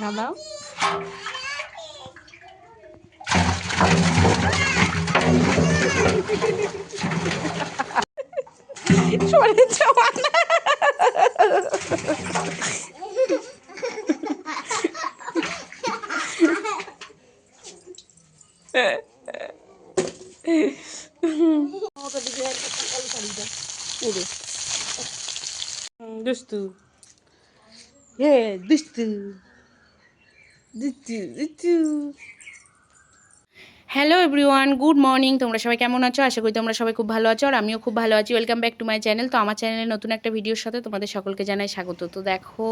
দাদাও সরে যাওয়া না। দুষ্টু হে দুষ্টু দুষ্টু দুষ্টু হ্যালো এভরিওয়ান গুড মর্নিং তোমরা সবাই কেমন আছো? আশা করি তোমরা সবাই খুব ভালো আছো আর আমিও খুব ভালো আছি। Welcome back to my channel তো আমার চ্যানেলে নতুন একটা ভিডিওর সাথে তোমাদের সকলকে জানাই স্বাগত। তো দেখো,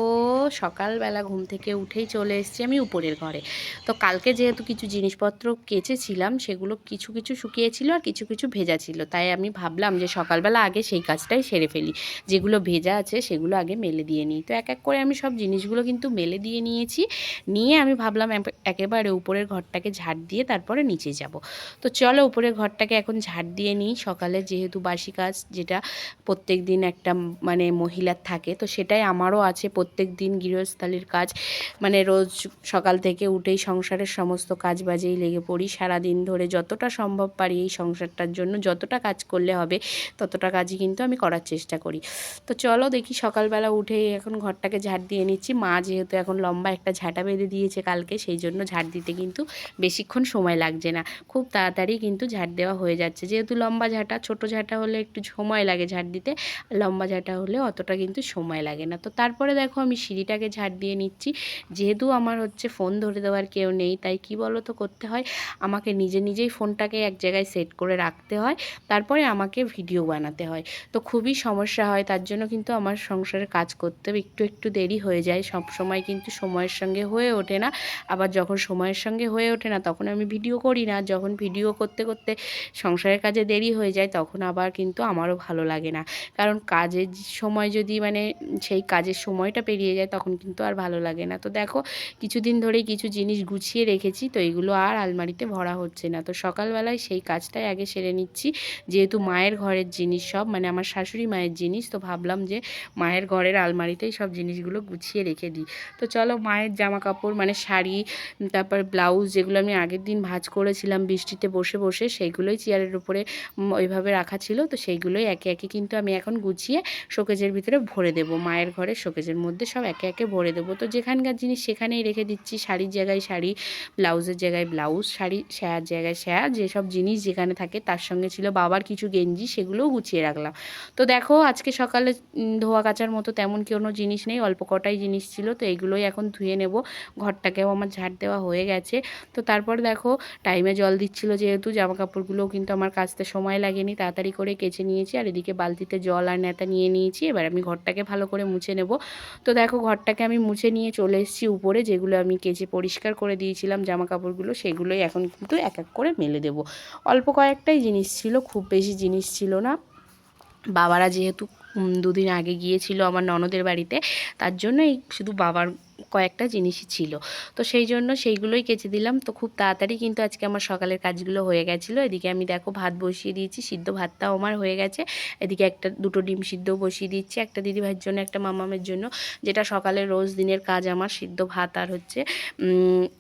সকালবেলা ঘুম থেকে উঠেই চলে এসেছি আমি উপরের ঘরে। তো কালকে যেহেতু কিছু জিনিসপত্র কেচেছিলাম, সেগুলো কিছু কিছু শুকিয়েছিল আর কিছু কিছু ভেজা ছিল। তাই আমি ভাবলাম যে সকালবেলা আগে সেই কাজটাই সেরে ফেলি। যেগুলো ভেজা আছে, সেগুলো আগে মেলে দিয়ে নিই। তো এক এক করে আমি সব জিনিসগুলো কিন্তু মেলে দিয়ে নিয়েছি। নিয়ে আমি ভাবলাম একেবারে উপরের ঘরটাকে ঝাড় দিয়ে তারপরে নিচে যাব। তো চলো উপরের ঘরটাকে এখন ঝাড় দিয়ে নিই। সকালে যেহেতু বাসি কাজ, যেটা প্রত্যেক দিন একটা মানে মহিলার থাকে, তো সেটাই আমারও আছে প্রত্যেক দিন গৃহস্থালির কাজ। মানে রোজ সকাল থেকে উঠেই সংসারের সমস্ত কাজ বাজেই লেগে পড়ি। সারা দিন ধরে যতটা সম্ভব পারি এই সংসারটার জন্য। যতটা কাজ করলে হবে, ততটা কাজই কিন্তু আমি করার চেষ্টা করি। তো চলো দেখি সকালবেলা উঠে এখন ঘরটাকে ঝাড় দিয়ে নিচ্ছি। মা যেহেতু এখন লম্বা একটা ঝাঁটা বেঁধে দিয়েছে কালকে, সেই জন্য ঝাড় দিতে কিন্তু বেশিক্ষণ সময় লাগছে না। খুব তাড়াতাড়ি কিন্তু ঝাড় দেওয়া হয়ে যাচ্ছে। যেহেতু লম্বা ঝাঁটা, ছোট ঝাঁটা হলে একটু সময় লাগে ঝাড় দিতে, লম্বা ঝাঁটা হলে অতটা কিন্তু সময় লাগে না। তো তারপরে দেখো আমি সিঁড়িটাকে ঝাঁট দিয়ে নিচ্ছি। যেহেতু আমার হচ্ছে ফোন ধরে দেওয়ার কেউ নেই, তাই কি বলো তো করতে হয়? আমাকে নিজে নিজেই ফোনটাকে এক জায়গায় সেট করে রাখতে হয়। তারপরে আমাকে ভিডিও বানাতে হয়। তো খুবই সমস্যা হয়, তার জন্য কিন্তু আমার সংসারে কাজ করতেও একটু একটু দেরি হয়ে যায়। সব সময় কিন্তু সময়ের সঙ্গে হয়ে ওঠে না। আবার যখন সময়ের সঙ্গে হয়ে ওঠে না, তখন আমি ভিডিও করি না। যখন ভিডিও করতে করতে সংসারের কাজে দেরি হয়ে যায়, তখন আবার কিন্তু আমারও ভালো লাগে না। কারণ কাজের সময় যদি মানে সেই কাজের সময়টা পেরিয়ে যায়, তখন কিন্তু আর ভালো লাগে না। তো দেখো, কিছুদিন ধরেই কিছু জিনিস গুছিয়ে রেখেছি, তো এগুলো আর আলমারিতে ভরা হচ্ছে না। তো সকালবেলায় সেই কাজটাই আগে সেরে নিচ্ছি। যেহেতু মায়ের ঘরের জিনিস সব মানে আমার শাশুড়ি মায়ের জিনিস, তো ভাবলাম যে মায়ের ঘরের আলমারিতেই সব জিনিসগুলো গুছিয়ে রেখে দিই। তো চলো, মায়ের জামা কাপড় মানে শাড়ি, তারপর ব্লাউজ, যেগুলো আমি আগের দিন ভাজ ভাঁজ করেছিলাম বৃষ্টিতে বসে বসে, সেইগুলোই চেয়ারের উপরে ওইভাবে রাখা ছিল। তো সেইগুলোই একে একে কিন্তু আমি এখন গুছিয়ে শোকেজের ভিতরে ভরে দেবো। মায়ের ঘরে শোকেজের মধ্যে সব একে একে ভরে দেবো। তো যেখানকার জিনিস সেখানেই রেখে দিচ্ছি। শাড়ির জায়গায় শাড়ি, ব্লাউজের জায়গায় ব্লাউজ, শাড়ি শায়ার জায়গায় শায়া যেসব জিনিস যেখানে থাকে তার সঙ্গে ছিল বাবার কিছু গেঞ্জি, সেগুলোও গুছিয়ে রাখলাম। তো দেখো, আজকে সকালে ধোয়া কাচার মতো তেমন কোনো জিনিস নেই, অল্প কটাই জিনিস ছিল। তো এইগুলোই এখন ধুয়ে নেব। ঘরটাকেও আমার ঝাড় দেওয়া হয়ে গেছে। তো তারপর দেখো টাইমে জল দিচ্ছিল যেহেতু জামা কাপড়গুলোও কিন্তু আমার কাচতে সময় লাগেনি। তাড়াতাড়ি করে কেচে নিয়েছি আর এদিকে বালতিতে জল আর নেতা নিয়ে নিয়েছি। এবার আমি ঘরটাকে ভালো করে মুছে নেব। তো দেখো ঘরটাকে আমি মুছে নিয়ে চলে এসেছি উপরে, যেগুলো আমি কেচে পরিষ্কার করে দিয়েছিলাম জামা কাপড়গুলো সেগুলোই এখন কিন্তু এক এক করে মেলে দেব। অল্প কয়েকটাই জিনিস ছিল, খুব বেশি জিনিস ছিল না। বাবারা যেহেতু দুদিন আগে গিয়েছিল আমার ননদের বাড়িতে, তার জন্য এই শুধু বাবার কয়েকটা জিনিসই ছিল। তো সেই জন্য সেইগুলোই কেচে দিলাম। তো খুব তাড়াতাড়ি কিন্তু আজকে আমার সকালের কাজগুলো হয়ে গেছিল। এদিকে আমি দেখো ভাত বসিয়ে দিয়েছি, সিদ্ধ ভাতটাও আমার হয়ে গেছে। এদিকে একটা, দুটো ডিম সিদ্ধও বসিয়ে দিচ্ছি, একটা দিদিভাইয়ের জন্য, একটা মামামের জন্য, যেটা সকালে রোজ দিনের কাজ আমার, সিদ্ধ ভাত আর হচ্ছে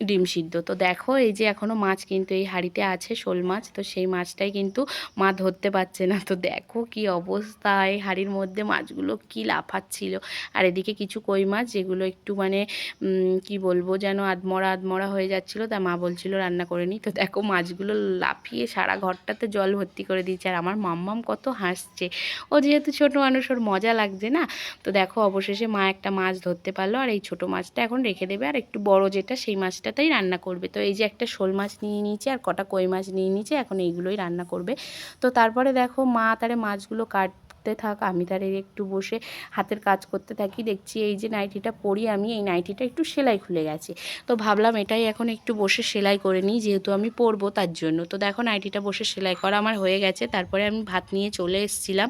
ডিম সিদ্ধ। তো দেখো এই যে এখনও মাছ কিন্তু এই হাঁড়িতে আছে, শোল মাছ, তো সেই মাছটাই কিন্তু মা ধরতে পারছে না। তো দেখো কি অবস্থা, এই হাঁড়ির মধ্যে মাছগুলো কি লাফাচ্ছিল। আর এদিকে কিছু কই মাছ, যেগুলো একটু মানে কি বলব, যেন আধমরা আধমরা হয়ে যাচ্ছিল। তা মা বলছিল, রান্না করে নি। তো দেখো মাছগুলো লাফিয়ে সারা ঘরটাতে জল ভর্তি করে দিয়েছে। আর আমার মাম্মাম কত হাসছে। ও যেহেতু ছোট মানুষ, ওর মজা লাগছে না? তো দেখো অবশেষে মা একটা মাছ ধরতে পারল। আর এই ছোট মাছটা এখন রেখে দেবে। আর একটু বড় যেটা, সেই মাছটাতেই রান্না করবে। তো এই যে একটা শোল মাছ নিয়ে নিয়েছে আর কটা কই মাছ নিয়ে নিয়েছে, এখন এইগুলোই রান্না করবে। তো তারপরে দেখো মা তারে মাছগুলো কাটতে থাক, আমি তার একটু বসে হাতের কাজ করতে থাকি, দেখছি এই যে নাইটিটা পরি, আমি এই নাইটিটা একটু সেলাই খুলে গেছে। তো ভাবলাম এটাই এখন একটু বসে সেলাই করে নিই, যেহেতু আমি পরবো তার জন্য। তো দেখো নাইটিটা বসে সেলাই করা আমার হয়ে গেছে, তারপরে আমি ভাত নিয়ে চলে এসেছিলাম।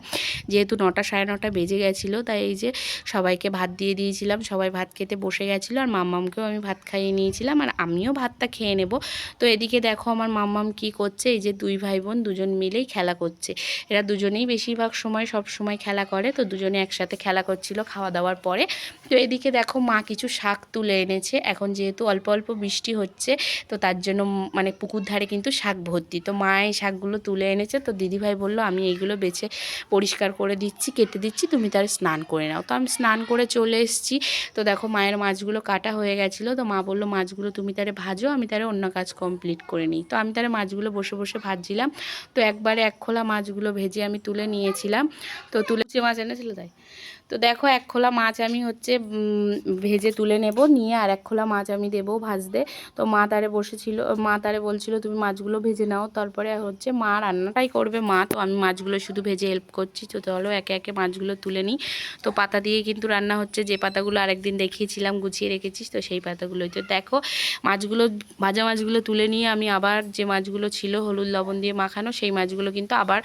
যেহেতু নটা সাড়ে নটা বেজে গেছিল, তাই এই যে সবাইকে ভাত দিয়ে দিয়েছিলাম, সবাই ভাত খেতে বসে গেছিল, আর মাম্মামকেও আমি ভাত খাইয়ে নিয়েছিলাম, আর আমিও ভাতটা খেয়ে নেব। তো এদিকে দেখো আমার মাম্মাম কি করছে, এই যে দুই ভাই বোন দুজন মিলেই খেলা করছে। এরা দুজনেই বেশিরভাগ সময় সব সব সময় খেলা করে, তো দুজনে একসাথে খেলা করছিল খাওয়া দাওয়ার পরে। তো এদিকে দেখো মা কিছু শাক তুলে এনেছে। এখন যেহেতু অল্প অল্প বৃষ্টি হচ্ছে, তো তার জন্য মানে পুকুর ধারে কিন্তু শাক ভর্তি। তো মা এই শাকগুলো তুলে এনেছে, তো দিদিভাই বলল, আমি এইগুলো বেছে পরিষ্কার করে দিচ্ছি, কেটে দিচ্ছি, তুমি তার স্নান করে নাও। তো আমি স্নান করে চলে এসেছি। তো দেখো মায়ের মাছগুলো কাটা হয়ে গেছিল, তো মা বলল, মাছগুলো তুমি তারে ভাজো, আমি তারে অন্য কাজ কমপ্লিট করে নিই। তো আমি তারে মাছগুলো বসে বসে ভাজছিলাম। তো একবারে এক খোলা মাছগুলো ভেজে আমি তুলে নিয়েছিলাম। তো তুলে যে মাছ এনেছিল তাই তো দেখো এক খোলা মাছ আমি হচ্ছে ভেজে তুলে নেব, নিয়ে আর এক খোলা মাছ আমি দেবো ভাজতে। তো মা তারে বসেছিল, মা তারে বলছিল, তুমি মাছগুলো ভেজে নাও। তারপরে হচ্ছে মা রান্নাটাই করবে মা। তো আমি মাছগুলো শুধু ভেজে হেল্প করছি। তো চলো একে একে মাছগুলো তুলে নিই। তো পাতা দিয়ে কিন্তু রান্না হচ্ছে, যে পাতাগুলো আরেকদিন দেখিয়েছিলাম, গুছিয়ে রেখেছিস তো সেই পাতাগুলোই। তো দেখো মাছগুলো, ভাজা মাছগুলো তুলে নিয়ে আমি আবার যে মাছগুলো ছিল, হলুদ লবণ দিয়ে মাখানো, সেই মাছগুলো কিন্তু আবার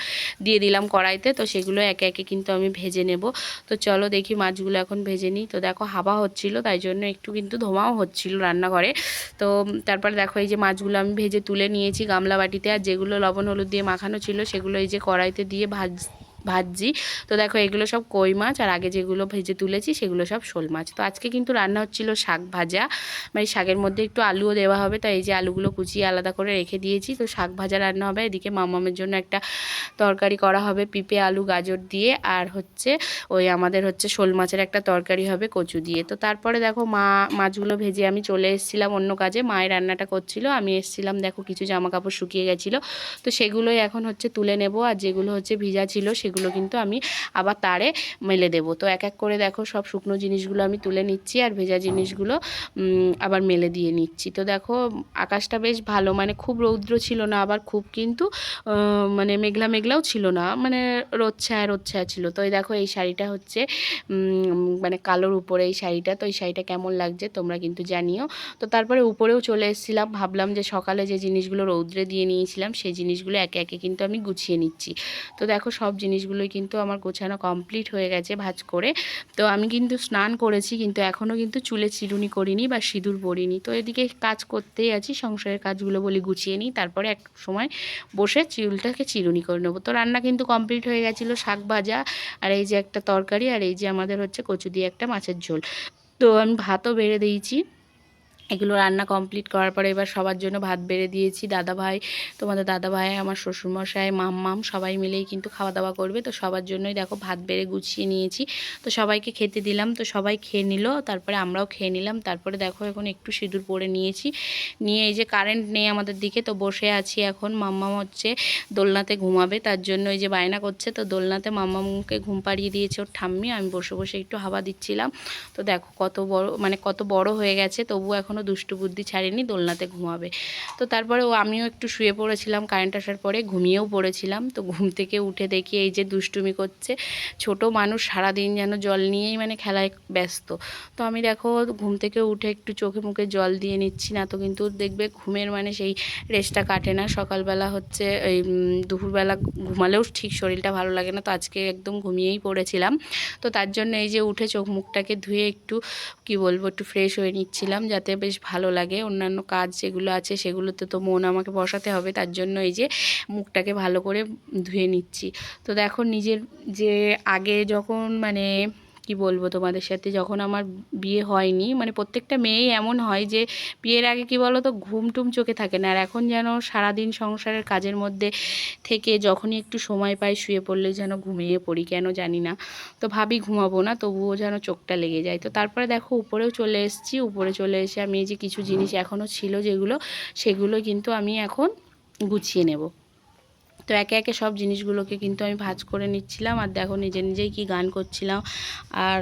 দিয়ে দিলাম কড়াইতে। তো সেগুলো একে একে কিন্তু আমি ভেজে নেব। তো চলো দেখি মাছগুলো এখন ভেজে নিই। তো দেখো হাওয়া হচ্ছিল, তাই জন্য একটু কিন্তু ধোঁয়াও হচ্ছিল রান্নাঘরে। তো তারপরে দেখো এই যে মাছগুলো আমি ভেজে তুলে নিয়েছি গামলা বাটিতে আর যেগুলো লবণ হলুদ দিয়ে মাখানো ছিল, সেগুলো এই যে কড়াইতে দিয়ে ভাজ ভাজছি তো দেখো, এগুলো সব কই মাছ আর আগে যেগুলো ভেজে তুলেছি সেগুলো সব শোল মাছ। তো আজকে কিন্তু রান্না হচ্ছিল শাক ভাজা। মানে শাকের মধ্যে একটু আলুও দেওয়া হবে, তাই এই যে আলুগুলো কুচিয়ে আলাদা করে রেখে দিয়েছি। তো শাক ভাজা রান্না হবে, এদিকে মামামের জন্য একটা তরকারি করা হবে পিঁপে আলু, গাজর দিয়ে, আর হচ্ছে ওই আমাদের হচ্ছে শোল মাছের একটা তরকারি হবে কচু দিয়ে। তো তারপরে দেখো, মা, মাছগুলো ভেজে আমি চলে এসেছিলাম অন্য কাজে, মায়ের রান্নাটা করছিল, আমি এসেছিলাম দেখো কিছু জামা কাপড় শুকিয়ে গেছিল। তো সেগুলোই এখন হচ্ছে তুলে নেব, আর যেগুলো হচ্ছে ভিজা ছিল সেগুলো কিন্তু আমি আবার তারে মেলে দেবো। তো এক এক করে দেখো সব শুকনো জিনিসগুলো আমি তুলে নিচ্ছি আর ভেজা জিনিসগুলো আবার মেলে দিয়ে নিচ্ছি। তো দেখো, আকাশটা বেশ ভালো মানে খুব রৌদ্র ছিল না, আবার খুব কিন্তু মানে মেঘলা মেঘলাও ছিল না মানে রোদ ছায়া রোদ ছায়া ছিল। তো এই দেখো, এই শাড়িটা হচ্ছে মানে কালোর উপরে এই শাড়িটা, তো এই শাড়িটা কেমন লাগছে তোমরা কিন্তু জানিও। তো তারপরে উপরেও চলে এসেছিলাম, ভাবলাম যে সকালে যে জিনিসগুলো রৌদ্রে দিয়ে নিয়েছিলাম, সেই জিনিসগুলো একে একে কিন্তু আমি গুছিয়ে নিচ্ছি। তো দেখো, সব জিনিসগুলোই কিন্তু আমার গোছানো কমপ্লিট হয়ে গেছে ভাজ করে। তো আমি কিন্তু স্নান করেছি, কিন্তু এখনও কিন্তু চুলে চিরুনি করিনি বা সিঁদুর পরিনি। তো এদিকে কাজ করতেই আছি, সংসারের কাজগুলো বলি গুছিয়ে নিই, তারপরে এক সময় বসে চুলটাকে চিরুনি করে নেব। তো রান্না কিন্তু কমপ্লিট হয়ে গেছিল, শাক ভাজা আর এই যে একটা তরকারি আর এই যে আমাদের হচ্ছে কচু দিয়ে একটা মাছের ঝোল। তো আমি ভাতও বেড়ে দিয়েছি। এগুলো রান্না কমপ্লিট করার পরে এবার সবার জন্য ভাত বেড়ে দিয়েছি। দাদা ভাই তোমাদের দাদা ভাই আমার শ্বশুরমশাই, মাম্মাম সবাই মিলেই কিন্তু খাওয়া দাওয়া করবে। তো সবার জন্যই দেখো ভাত বেড়ে গুছিয়ে নিয়েছি। তো সবাইকে খেতে দিলাম। তো সবাই খেয়ে নিল। তারপরে আমরাও খেয়ে নিলাম। তারপরে দেখো এখন একটু সিঁদুর পরে নিয়েছি। নিয়ে এই যে কারেন্ট নেই আমাদের দিকে, তো বসে আছি এখন। মাম্মাম হচ্ছে দোলনাতে ঘুমাবে, তার জন্য এই যে বায়না করছে। তো দোলনাতে মাম্মামকে ঘুম পাড়িয়ে দিয়েছে ওর ঠাম্মি। আমি বসে বসে একটু হাওয়া দিচ্ছিলাম। তো দেখো কত বড় মানে কত বড় হয়ে গেছে। তবু এখনও দুষ্টু বুদ্ধি ছাড়েনি, দোলনাতে ঘুমাবে। তো তারপরে ও আমিও একটু শুয়ে পড়েছিলাম কারেন্ট আসার পরে ঘুমিয়েও পড়েছিলাম। তো ঘুম থেকে উঠে দেখি এই যে দুষ্টুমি করছে, ছোট মানুষ সারাদিন যেন জল নিয়েই মানে খেলায় ব্যস্ত। তো আমি দেখো ঘুম থেকে উঠে একটু চোখে মুখে জল দিয়ে নিচ্ছি না তো কিন্তু দেখবে ঘুমের মানে সেই রেস্টটা কাটে না। সকালবেলা হচ্ছে এই দুপুরবেলা ঘুমালেও ঠিক শরীরটা ভালো লাগে না, তো আজকে একদম ঘুমিয়েই পড়েছিলাম। তো তার জন্য এই যে উঠে চোখ মুখটাকে ধুয়ে একটু, কি বলব, একটু ফ্রেশ হয়ে নিচ্ছিলাম যাতে বেশ ভালো লাগে। অন্যান্য কাজ যেগুলো আছে সেগুলোতে তো মন আমাকে বসাতে হবে। তার জন্য এই যে মুখটাকে ভালো করে ধুয়ে নিচ্ছি। তো দেখো নিজের যে আগে যখন মানে কি বলব তোমাদের সাথে? যখন আমার বিয়ে হয়নি মানে প্রত্যেকটা মেয়েই এমন হয় যে, বিয়ের আগে কি বলো তো ঘুম টুম চোখে থাকে না। আর এখন যেন সারাদিন সংসারের কাজের মধ্যে থেকে যখনই একটু সময় পাই, শুয়ে পড়লে যেন ঘুমিয়ে পড়ি, কেন জানি না। তো ভাবি ঘুমাবো না, তবুও যেন চোখটা লেগে যায়। তো তারপরে দেখো, উপরেও চলে এসেছি, উপরে চলে এসে আমি এই যে কিছু জিনিস এখনও ছিল যেগুলো, সেগুলো কিন্তু আমি এখন গুছিয়ে নেব। তো একে একে সব জিনিসগুলোকে কিন্তু আমি ভাজ করে নিচ্ছিলাম আর দেখো নিজে নিজেই কি গান করছিলাম আর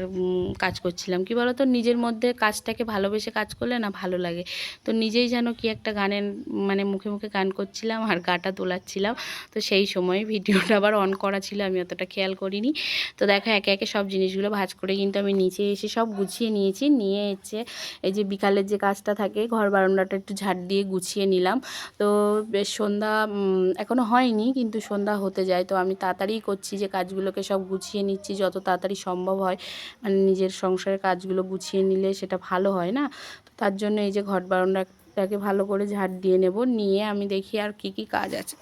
কাজ করছিলাম। কি বলো তো নিজের মধ্যে কাজটাকে ভালোবেসে কাজ করলে না ভালো লাগে। তো নিজেই যেন কি একটা গানের মানে মুখে মুখে গান করছিলাম আর গাটা তোলাচ্ছিলাম। তো সেই সময় ভিডিওটা আবার অন করা ছিল, আমি অতটা খেয়াল করিনি। তো দেখো একে একে সব জিনিসগুলো ভাজ করে কিন্তু আমি নিচে এসে সব গুছিয়ে নিয়েছি। নিয়ে এসে এই যে বিকালের যে কাজটা থাকে, ঘর বারান্দাটা একটু ঝাড় দিয়ে গুছিয়ে নিলাম। তো বেশ সন্ধ্যা এখনও হয়নি। কিন্তু সন্ধ্যা হতে যায়। তো আমি তাড়াতাড়ি করছি যে কাজগুলোকে সব গুছিয়ে নিচ্ছি, যত তাড়াতাড়ি সম্ভব হয়। মানে নিজের সংসারের কাজগুলো গুছিয়ে নিলে সেটা ভালো হয় না? তো তার জন্য এই যে ঘর বারান্দাটাকে ভালো করে ঝাড় দিয়ে নেব, নিয়ে আমি দেখি আর কি কি কাজ আছে।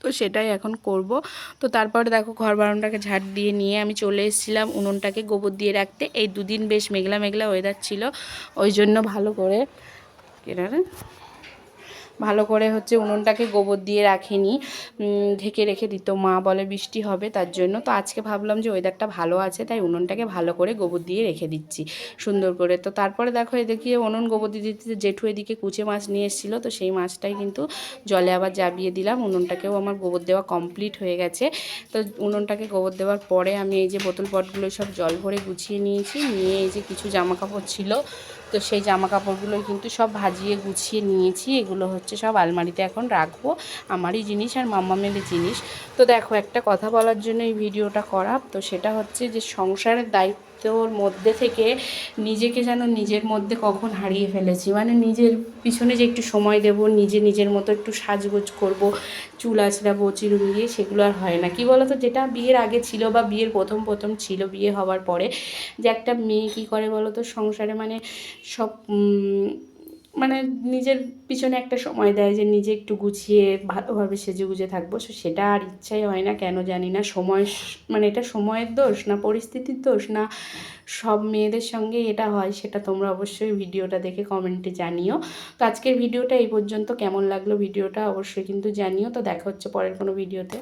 তো সেটাই এখন করব। তো তারপরে দেখো ঘর বারান্দাকে ঝাড় দিয়ে নিয়ে আমি চলে এসেছিলাম উনুনটাকে গোবর দিয়ে রাখতে। এই দুদিন বেশ মেঘলা মেঘলা ওয়েদার ছিল। ওই জন্য ভালো করে কেনা রে? ভালো করে হচ্ছে উনুনটাকে গোবর দিয়ে রাখিনি। ঢেকে রেখে দিত। মা বলে বৃষ্টি হবে তার জন্য। তো আজকে ভাবলাম যে ওয়েদারটা ভালো আছে, তাই উনুনটাকে ভালো করে গোবর দিয়ে রেখে দিচ্ছি। সুন্দর করে। তো তারপরে দেখো এদিকে উনুন গোবর দিয়ে দিতে জেঠু এদিকে কুচে মাছ নিয়ে এসেছিল। তো সেই মাছটাই কিন্তু জলে আবার জাবিয়ে দিলাম। উনুনটাকেও আমার গোবর দেওয়া কমপ্লিট হয়ে গেছে। তো উনুনটাকে গোবর দেওয়ার পরে আমি এই যে বোতল পটগুলো সব জল ভরে গুছিয়ে নিয়েছি। নিয়ে এই যে কিছু জামা কাপড় ছিল তো সেই জামা কাপড়গুলো কিন্তু সব ভাজিয়ে গুছিয়ে নিয়েছি। এগুলো হচ্ছে সব আলমারিতে এখন রাখব। আমারই জিনিস আর মাম্মামের জিনিস। তো দেখো, একটা কথা বলার জন্য এই ভিডিওটা করা। তো সেটা হচ্ছে যে সংসারের দায়িত্বর মধ্যে থেকে নিজেকে যেন নিজের মধ্যে কখন হারিয়ে ফেলেছি। মানে নিজের পিছনে যে একটু সময় দেব, নিজে নিজের মতো একটু সাজগোজ করব, চুল আছড়াবো চিরুন দিয়ে সেগুলো আর হয় না। কি বলতো? যেটা বিয়ের আগে ছিল বা বিয়ের প্রথম প্রথম ছিল বিয়ে হওয়ার পরে, যে একটা মেয়ে কী করে বলো তো সংসারে মানে সব মানে নিজের পিছনে একটা সময় দেয় যে নিজে একটু গুছিয়ে ভালোভাবে সেজে গুজে থাকব। সো সেটা আর ইচ্ছাই হয় না, কেন জানি না। সময় মানে এটা সময়ের দোষ না পরিস্থিতির দোষ না সব মেয়েদের সঙ্গে এটা হয়, সেটা তোমরা অবশ্যই ভিডিওটা দেখে কমেন্টে জানিও। তো আজকের ভিডিওটা এই পর্যন্ত। কেমন লাগল ভিডিওটা অবশ্যই কিন্তু জানিও। তো দেখা হচ্ছে পরের কোনো ভিডিওতে।